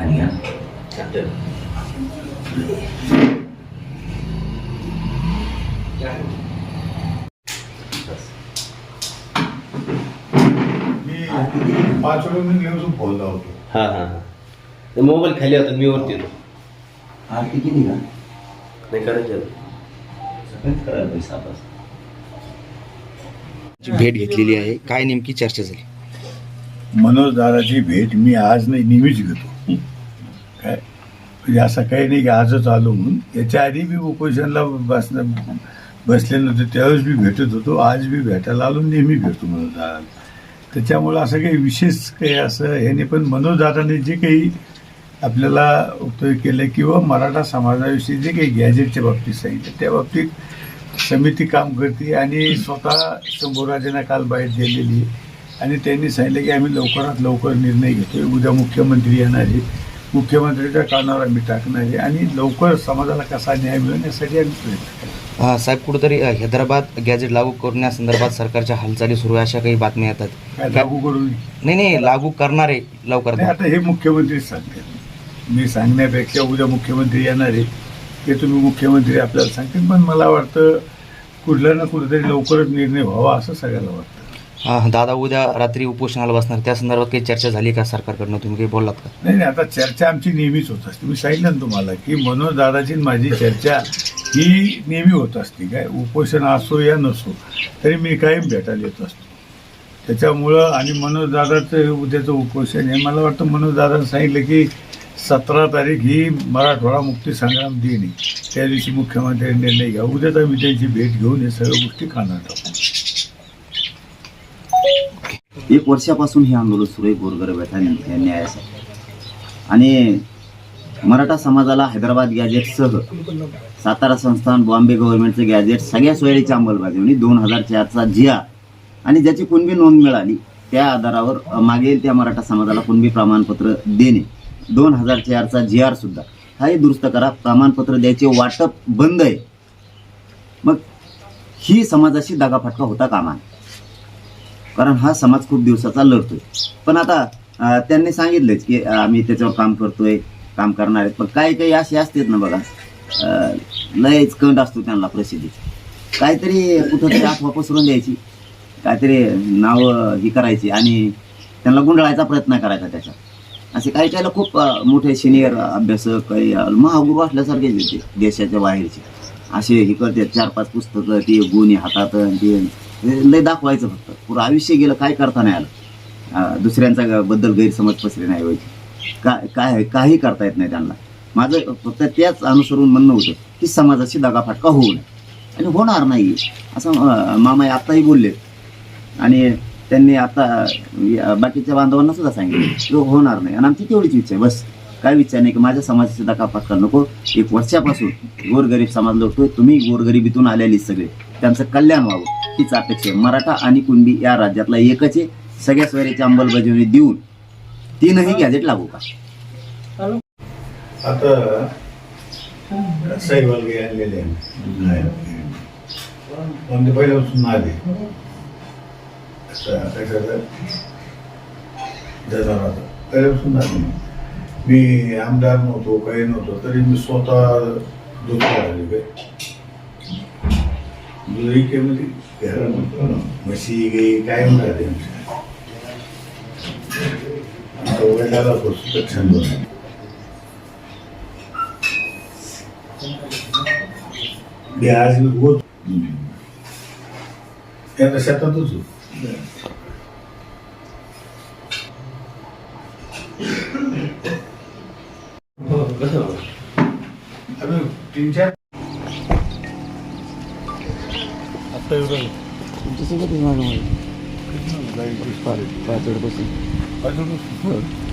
Ano मी पाच वेळा मी घेऊन होतो. हा हा हा. मोबाईल खाली होता मी वरती येतो आरती किती का नाही करायचं करायचं करायला पैसा भेट घेतलेली आहे. काय नेमकी चर्चा झाली? मनोज दादाची भेट मी आज नाही नेहमीच घेतो. काय? म्हणजे असं काही नाही की आजच आलो म्हणून. याच्या आधी मी उपोषणला बसणं बसले नव्हते त्यावेळेस मी भेटत होतो. आज मी भेटायला आलो नेहमी भेटतो मनोज त्याच्यामुळं असं काही विशेष काही असं ह्याने पण मनोजदादाने जे काही आपल्याला उपयोग केलं किंवा मराठा समाजाविषयी जे काही गॅजेटच्या बाबतीत सांगितलं त्या बाबतीत समिती काम करते आणि स्वतः शंभूराजांना काल बाहेर दिलेली आणि त्यांनी सांगितलं की आम्ही लवकरात लवकर निर्णय घेतोय. उद्या मुख्यमंत्री येणार आहे. मुख्यमंत्र्यांच्या कानावर आम्ही टाकणार आहे आणि लवकर समाजाला कसा न्याय मिळेल यासाठी आम्ही प्रयत्न करू. अं, साहेब कुठेतरी अं, हैदराबाद गॅजेट लागू करण्यासंदर्भात सरकारच्या हालचाली सुरू आहे अशा काही बातम्या येतात. काय लागू करून नाही नाही लागू करणारे लवकर नाही आता हे मुख्यमंत्रीच सांगतील. मी सांगण्यापेक्षा उद्या मुख्यमंत्री येणार आहे ते तुम्ही मुख्यमंत्री आपल्याला सांगतील पण मला वाटतं कुठला ना कुठेतरी लवकरच निर्णय व्हावा असं सगळ्याला वाटतं. दादा उद्या रात्री उपोषणाला बसणार. त्या संदर्भात काही चर्चा झाली का सरकारकडनं? तुम्ही काही बोललात का? नाही नाही आता चर्चा आमची नेहमीच होत असते. मी सांगितलं ना तुम्हाला की मनोज दादाची माझी चर्चा ही नेहमी होत असते. काय उपोषण असो या नसो तरी मी कायम भेटायला येत असतो. त्याच्यामुळं आणि मनोज दादाचं उद्याचं उपोषण हे मला वाटतं मनोज दादानं सांगितलं की सतरा तारीख ही मराठवाडा मुक्ती संग्राम दिन आहे. त्या दिवशी मुख्यमंत्र्यांनी निर्णय घ्या उद्याच आम्ही त्यांची भेट घेऊन हे सगळ्या गोष्टी खाणार टाकू. एक वर्षापासून हे आंदोलन सुरू आहे गोरगरिबाच्या न्या- न्यायासाठी आणि मराठा समाजाला हैदराबाद गॅजेटसह सातारा संस्थान बॉम्बे गव्हर्नमेंटचं गॅजेट सगळ्या सोयरीची अंमलबजावणी दोन हजार चारचा जिया आणि ज्याची कुणबी नोंद मिळाली त्या आधारावर मागेल त्या मराठा समाजाला कुणबी प्रमाणपत्र देणे. दोन हजार चारचा जी आर सुद्धा. हाही दुरुस्त करा प्रमाणपत्र द्यायचे वाटप बंद आहे. मग ही समाजाशी दगाफटका होता कामा? नये. कारण हा समाज खूप दिवसाचा लढतोय. पण आता त्यांनी सांगितलेच की आम्ही त्याच्यावर काम करतोय काम करणार आहेत. पण काही काही असे असतात ना बघा लयच कंड असतो त्यांना प्रसिद्धी काहीतरी कुठंतरी आठवा पसरून द्यायची काहीतरी नावं ही करायची आणि त्यांना गुंडाळायचा प्रयत्न करायचा त्याच्यात असे काही काहीला खूप मोठे सिनियर अभ्यासक काही अं, महागुरू असल्यासारखेच ते देशाच्या बाहेरचे. असे हे करतात चार पाच पुस्तकं ते गुन्हे हातात अन ते लय दाखवायचं फक्त. पुरं आयुष्य गेलं काय करता नाही आलं. दुसऱ्यांचा बद्दल गैरसमज पसरे नाही व्हायचे. काय काय काही करता येत नाही त्यांना. माझं फक्त त्याच अनुसरून म्हणणं होतं की समाजाची दगाफटका होऊ नये. आणि होणार नाही असं मामा आत्ताही बोलले. आणि त्यांनी आता बाकीच्या बांधवांना सुद्धा सांगितलं. की होणार नाही. आणि आमची तेवढीच इच्छा आहे बस. काय विचार नाही की माझ्या समाजाची दगाफटका नको. एक वर्षापासून गोरगरीब समाज लोटतोय तुम्ही गोरगरिबीतून आलेली सगळे. त्यांचं कल्याण व्हावं. हीच अपेक्षा आहे. मराठा आणि कुणबी या राज्यातला एकच आहे. सगळ्या सोयरीची अंमलबजावणी देऊन तीनही गॅजेट लागू का आता आणलेले पण ते पहिल्यापासून आले जनावराचं पहिल्यापासून आले मी आमदार नव्हतो काही नव्हतो तरी मी स्वतः दूध काढले काय दूध इकेमध्ये घरामध्ये म्हशी गाई काय म्हणतात आमच्या वडिलाला पुस्तक छंद होता आज होत त्या शेतातच होतो आम्ही तीन चार एवढं तुमच्यासोबत पाच